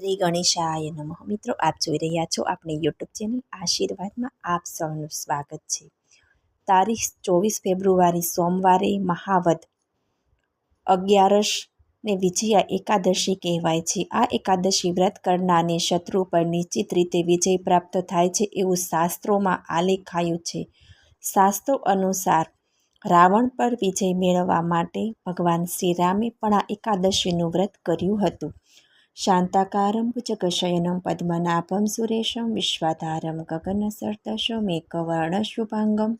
શ્રી ગણેશાય નમઃ. મિત્રો, આપ જોઈ રહ્યા છો આપણી યુટ્યુબ ચેનલ આશીર્વાદમાં આપ સૌનું સ્વાગત છે. તારીખ ચોવીસ ફેબ્રુઆરી સોમવારે મહાવદ અગિયારસ ને વિજયા એકાદશી કહેવાય છે. આ એકાદશી વ્રત કરનારને શત્રુ પર નિશ્ચિત રીતે વિજય પ્રાપ્ત થાય છે એવું શાસ્ત્રોમાં આલેખાયું છે. શાસ્ત્રો અનુસાર રાવણ પર વિજય મેળવવા માટે ભગવાન શ્રી રામે પણ આ એકાદશીનું વ્રત કર્યું હતું. શાંતાકારમ ભુજગશયనం પદ્મનાભમ સુરેશમ વિશ્વાધારમ ગગનસર્તશમ એકવર્ણશુભાંગમ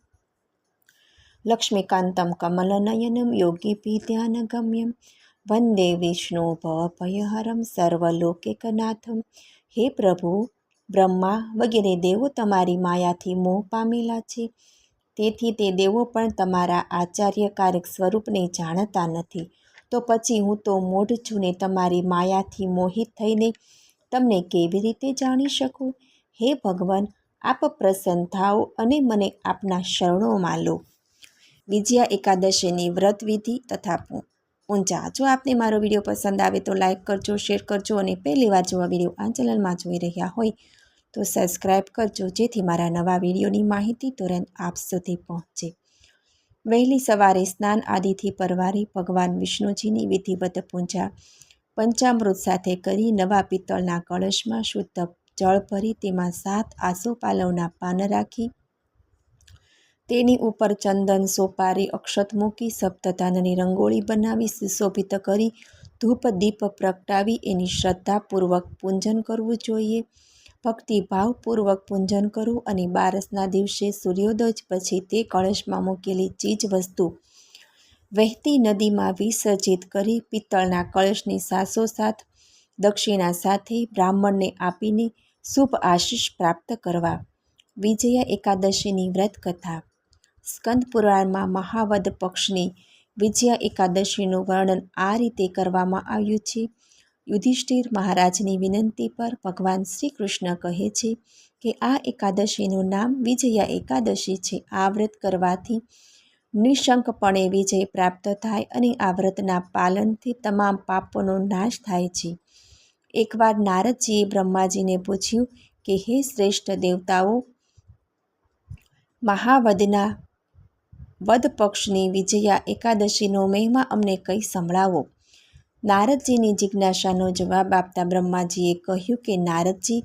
લક્ષ્મીકાંતમ કમલનયનમ યોગીપી ધ્યાનગમ્યમ વંદે વિષ્ણુ ભયહરમ સર્વલોકેકનાથમ હે પ્રભુ બ્રહ્મા વગેરે દેવો તમારી માયાથી મોહ પામેલા છે। તેથી તે દેવો પણ તમારા આચાર્યકારક સ્વરૂપને જાણતા નથી। તો પછી હું તો મોઢ છું ને તમારી માયાથી મોહિત થઈને તમને કેવી રીતે જાણી શકું? હે ભગવાન, આપ પ્રસન્ન થાઓ અને મને આપના શરણોમાં લો. વિજયા એકાદશીની વ્રતવિધિ તથા ઊંચા જો આપને મારો વીડિયો પસંદ આવે તો લાઇક કરજો, શેર કરજો અને પહેલી વાર જો આ વીડિયો આ ચેનલમાં જોઈ રહ્યા હોય તો સબસ્ક્રાઈબ કરજો, જેથી મારા નવા વિડીયોની માહિતી તુરંત આપ સુધી પહોંચે. વહેલી સવારે સ્નાન આદિથી પરવારી ભગવાન વિષ્ણુજીની વિધિવત પૂજા પંચામૃત સાથે કરી નવા પિત્તળના કળશમાં શુદ્ધ જળ ભરી તેમાં સાત આસોપાલવના પાન રાખી તેની ઉપર ચંદન, સોપારી, અક્ષત મૂકી સપ્તધાનની રંગોળી બનાવી સુશોભિત કરી ધૂપ દીપ પ્રગટાવી એની શ્રદ્ધાપૂર્વક પૂજન કરવું જોઈએ. ભક્તિભાવપૂર્વક પૂજન કરવું અને બારસના દિવસે સૂર્યોદય પછી તે કળશમાં મૂકેલી ચીજ વસ્તુ વહેતી નદીમાં વિસર્જિત કરી પિત્તળના કળશની સાથોસાથ દક્ષિણા સાથે બ્રાહ્મણને આપીને શુભ આશીષ પ્રાપ્ત કરવા. વિજયા એકાદશીની વ્રત કથા સ્કંદ પુરાણમાં મહાવદ પક્ષની વિજયા એકાદશીનું વર્ણન આ રીતે કરવામાં આવ્યું છે. યુધિષ્ઠિર મહારાજની વિનંતી પર ભગવાન શ્રી કૃષ્ણ કહે છે કે આ એકાદશીનું નામ વિજયા એકાદશી છે. આ વ્રત કરવાથી નિશંકપણે વિજય પ્રાપ્ત થાય અને આ વ્રતના પાલનથી તમામ પાપોનો નાશ થાય છે. એકવાર નારદજીએ બ્રહ્માજીને પૂછ્યું કે, હે શ્રેષ્ઠ દેવતાઓ, મહાવદના વદ પક્ષની વિજયા એકાદશીનો મહિમા અમને કંઈ સંભળાવો? નારદજીની જિજ્ઞાસાનો જવાબ આપતા બ્રહ્માજીએ કહ્યું કે, નારદજી,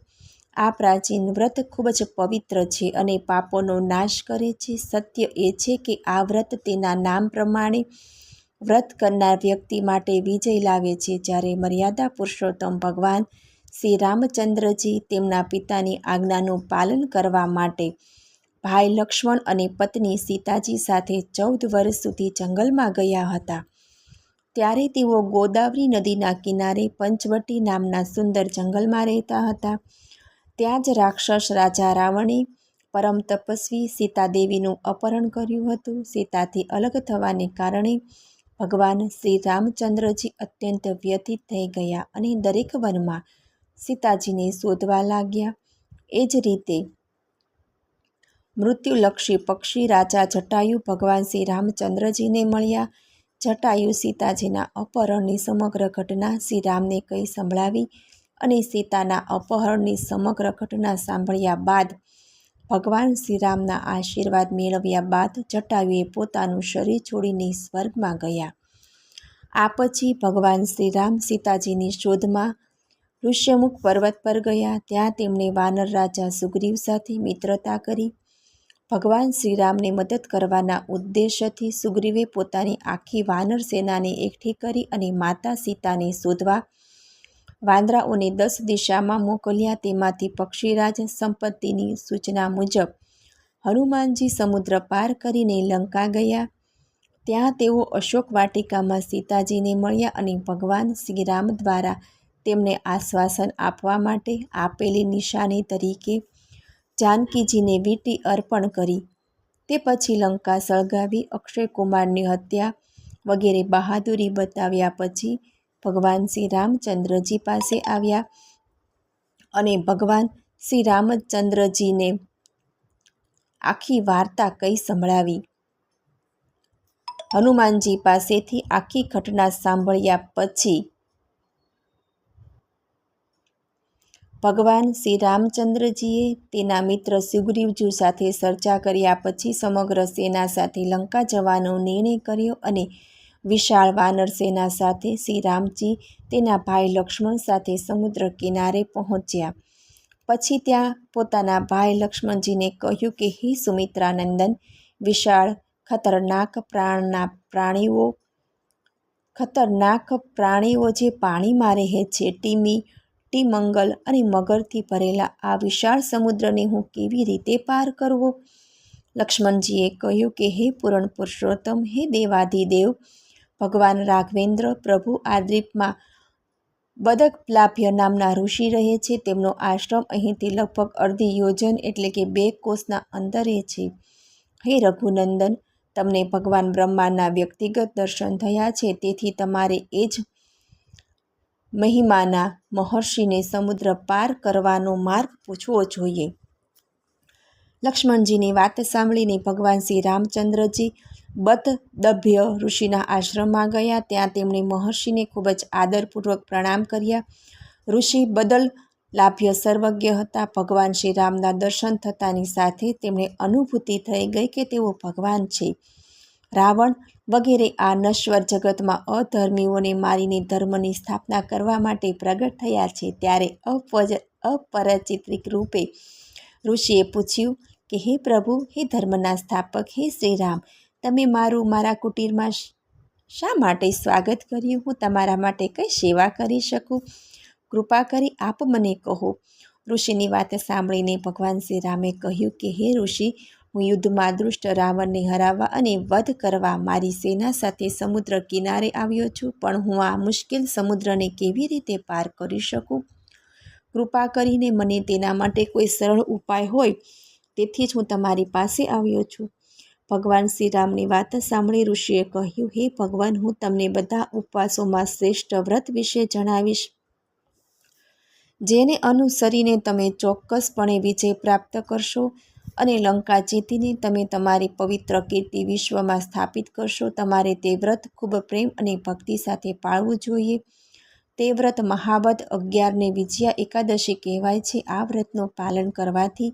આ પ્રાચીન વ્રત ખૂબ જ પવિત્ર છે અને પાપોનો નાશ કરે છે. સત્ય એ છે કે આ વ્રત તેના નામ પ્રમાણે વ્રત કરનાર વ્યક્તિ માટે વિજય લાવે છે. જ્યારે મર્યાદા પુરુષોત્તમ ભગવાન શ્રી રામચંદ્રજી તેમના પિતાની આજ્ઞાનું પાલન કરવા માટે ભાઈ લક્ષ્મણ અને પત્ની સીતાજી સાથે ચૌદ વર્ષ સુધી જંગલમાં ગયા હતા. ત્યારે તેઓ ગોદાવરી નદીના કિનારે પંચવટી નામના સુંદર જંગલમાં રહેતા હતા. ત્યાં જ રાક્ષસ રાજા રાવણે પરમ તપસ્વી સીતાદેવીનું અપહરણ કર્યું હતું. સીતાથી અલગ થવાને કારણે ભગવાન શ્રી રામચંદ્રજી અત્યંત વ્યથિત થઈ ગયા અને દરેક વનમાં સીતાજીને શોધવા લાગ્યા. એ જ રીતે મૃત્યુલક્ષી પક્ષી રાજા જટાયુ ભગવાન શ્રી રામચંદ્રજીને મળ્યા. જટાયુ સીતાજીના અપહરણની સમગ્ર ઘટના શ્રી રામને કહી સંભળાવી અને સીતાના અપહરણની સમગ્ર ઘટના સાંભળ્યા બાદ ભગવાન શ્રીરામના આશીર્વાદ મેળવ્યા બાદ જટાયુએ પોતાનું શરીર છોડીને સ્વર્ગમાં ગયા. આ પછી ભગવાન શ્રીરામ સીતાજીની શોધમાં ઋષ્યમુખ પર્વત પર ગયા. ત્યાં તેમણે વાનર રાજા સુગ્રીવ સાથે મિત્રતા કરી ભગવાન શ્રીરામને મદદ કરવાના ઉદ્દેશ્યથી સુગ્રીવે પોતાની આખી વાનર સેનાને એકઠી કરી અને માતા સીતાને શોધવા વાંદરાઓને દસ દિશામાં મોકલ્યા. તેમાંથી પક્ષીરાજ સંપત્તિની સૂચના મુજબ હનુમાનજી સમુદ્ર પાર કરીને લંકા ગયા. ત્યાં તેઓ અશોક વાટિકામાં સીતાજીને મળ્યા અને ભગવાન શ્રીરામ દ્વારા તેમને આશ્વાસન આપવા માટે આપેલી નિશાની તરીકે જાનકીજીને વીંટી અર્પણ કરી. તે પછી લંકા સળગાવી, અક્ષય કુમારની હત્યા વગેરે બહાદુરી બતાવ્યા પછી ભગવાન શ્રી રામચંદ્રજી પાસે આવ્યા અને ભગવાન શ્રી રામચંદ્રજીને આખી વાર્તા કઈ સંભળાવી. હનુમાનજી પાસેથી આખી ઘટના સાંભળ્યા પછી ભગવાન શ્રી રામચંદ્રજીએ તેના મિત્ર સુગ્રીવજી સાથે ચર્ચા કર્યા પછી સમગ્ર સેના સાથે લંકા જવાનો નિર્ણય કર્યો અને વિશાળ વાનર સેના સાથે શ્રી રામજી તેના ભાઈ લક્ષ્મણ સાથે સમુદ્ર કિનારે પહોંચ્યા. પછી ત્યાં પોતાના ભાઈ લક્ષ્મણજીને કહ્યું કે, હે સુમિત્રાનંદન, વિશાળ ખતરનાક પ્રાણના પ્રાણીઓ, ખતરનાક પ્રાણીઓ જે પાણીમાં રહે છે, ટીમી ટીમંગલ અને મગરથી ભરેલા આ વિશાળ સમુદ્રને હું કેવી રીતે પાર કરવો? લક્ષ્મણજીએ કહ્યું કે, હે પૂરણ પુરુષોત્તમ, હે દેવાધિદેવ ભગવાન રાઘવેન્દ્ર પ્રભુ આ દ્વીપમાં બદકપ્લાભ્ય નામના ઋષિ રહે છે. તેમનો આશ્રમ અહીંથી લગભગ અડધી યોજન એટલે કે બે કોષના અંતરે છે. હે રઘુનંદન, તમને ભગવાન બ્રહ્માના વ્યક્તિગત દર્શન થયા છે. તેથી તમારે એ જ મહિમાના મહર્ષિને સમુદ્ર પાર કરવાનો માર્ગ પૂછવો જોઈએ. લક્ષ્મણજીની વાત સાંભળીને ભગવાન શ્રી રામચંદ્રજી બત દભ્ય ઋષિના આશ્રમમાં ગયા. ત્યાં તેમણે મહર્ષિને ખૂબ જ આદરપૂર્વક પ્રણામ કર્યા. ઋષિ બદલ લાભ્ય સર્વજ્ઞ હતા. ભગવાન શ્રી રામના દર્શન થતાની સાથે તેમણે અનુભૂતિ થઈ ગઈ કે તેઓ ભગવાન છે. રાવણ વગેરે આ નશ્વર જગતમાં અધર્મીઓને મારીને ધર્મની સ્થાપના કરવા માટે પ્રગટ થયા છે, ત્યારે અપજ અપરચિત્રિક રૂપે ઋષિએ પૂછ્યું કે, હે પ્રભુ, હે ધર્મના સ્થાપક, હે શ્રી રામ તમે મારું, મારા કુટીરમાં શા માટે સ્વાગત કર્યું? હું તમારા માટે કઈ સેવા કરી શકું? કૃપા કરી આપ મને કહો. ઋષિની વાત સાંભળીને ભગવાન શ્રી રામે કહ્યું કે, હે ઋષિ હું યુદ્ધમાં દૃષ્ટ રાવણને હરાવવા અને વધ કરવા મારી સેના સાથે સમુદ્ર કિનારે આવ્યો છું, પણ હું આ મુશ્કેલ સમુદ્રને કેવી રીતે પાર કરી શકું? કૃપા કરીને મને તેના માટે કોઈ સરળ ઉપાય હોય, તેથી જ હું તમારી પાસે આવ્યો છું. ભગવાન શ્રી રામની વાત સાંભળી ઋષિએ કહ્યું, હે ભગવાન, હું તમને બધા ઉપવાસોમાં શ્રેષ્ઠ વ્રત વિશે જણાવીશ. જેને અનુસરીને તમે ચોક્કસપણે વિજય પ્રાપ્ત કરશો. અને લંકા જીતીને તમે તમારી પવિત્ર કીર્તિ વિશ્વમાં સ્થાપિત કરશો. તમારે તે વ્રત ખૂબ પ્રેમ અને ભક્તિ સાથે પાળવું જોઈએ. તે વ્રત મહાવત અગિયારને વિજયા એકાદશી કહેવાય છે. આ વ્રતનું પાલન કરવાથી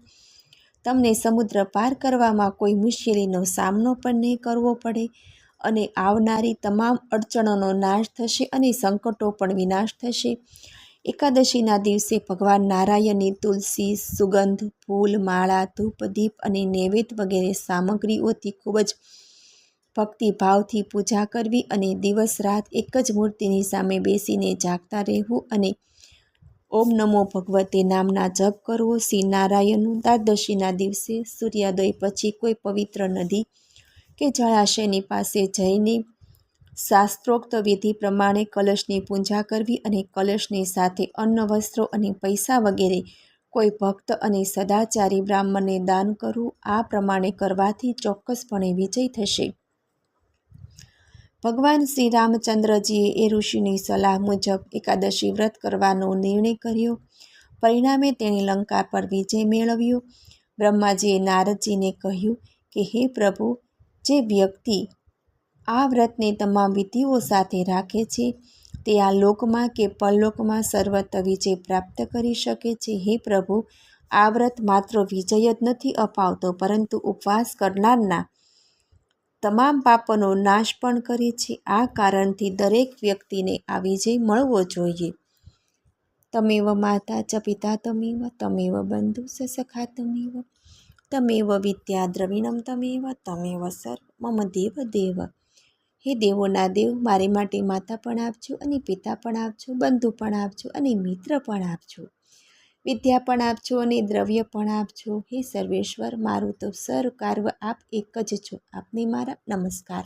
તમને સમુદ્ર પાર કરવામાં કોઈ મુશ્કેલીનો સામનો પણ નહીં કરવો પડે અને આવનારી તમામ અડચણોનો નાશ થશે અને સંકટો પણ વિનાશ થશે. એકાદશીના દિવસે ભગવાન નારાયણની તુલસી, સુગંધ, ફૂલ, માળા, ધૂપ, દીપ અને નૈવેદ્ય વગેરે સામગ્રીઓથી ખૂબ જ ભક્તિભાવથી પૂજા કરવી અને દિવસ રાત એક જ મૂર્તિની સામે બેસીને જાગતા રહેવું અને ઓમ નમો ભગવતે નામના જપ કરવો. શ્રી નારાયણનું દ્વાદશીના દિવસે સૂર્યોદય પછી કોઈ પવિત્ર નદી કે જળાશયની પાસે જઈને શાસ્ત્રોક્ત વિધિ પ્રમાણે કલશની પૂજા કરવી અને કલશની સાથે અન્ન, વસ્ત્રો અને પૈસા વગેરે કોઈ ભક્ત અને સદાચારી બ્રાહ્મણને દાન કરવું, આ પ્રમાણે કરવાથી ચોક્કસપણે વિજય થશે. ભગવાન શ્રી રામચંદ્રજીએ એ ઋષિની સલાહ મુજબ એકાદશી વ્રત કરવાનો નિર્ણય કર્યો. પરિણામે તેણે લંકા પર વિજય મેળવ્યો. બ્રહ્માજીએ નારદજીને કહ્યું કે, હે પ્રભુ, જે વ્યક્તિ આ વ્રતને તમામ વિધિઓ સાથે રાખે છે. તે આ લોકમાં કે પરલોકમાં સર્વત્ર વિજય પ્રાપ્ત કરી શકે છે. હે પ્રભુ, આ વ્રત માત્ર વિજય જ નથી અપાવતો, પરંતુ ઉપવાસ કરનારના તમામ પાપોનો નાશ પણ કરે છે. આ કારણથી દરેક વ્યક્તિને આ વિજય મળવો જોઈએ. તમેવ માતા ચ પિતા તમેવ તમેવ બંધુ સખા તમેવ તમેવ વિદ્યા દ્રવિણમ તમેવ તમેવ સર્વ, મમ દેવ દેવ. હે દેવોના દેવ મારે માટે માતા પણ આપજો અને પિતા પણ આપજો, બંધુ પણ આપજો અને મિત્ર પણ આપજો. વિદ્યા પણ આપજો અને દ્રવ્ય પણ આપજો. હે સર્વેશ્વર, મારું તો સર કાર્વ આપ એક જ છો. આપને મારા નમસ્કાર.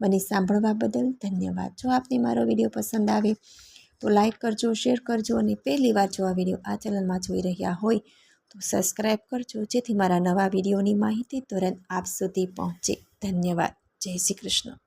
મને સાંભળવા બદલ ધન્યવાદ. જો આપને મારો વીડિયો પસંદ આવે તો લાઈક કરજો, શેર કરજો અને પહેલી વાર જો આ વીડિયો આ ચેનલમાં જોઈ રહ્યા હોય તો સબસ્ક્રાઈબ કરજો. જેથી મારા નવા વિડીયોની માહિતી તુરંત આપ સુધી પહોંચે. ધન્યવાદ. જય શ્રી કૃષ્ણ.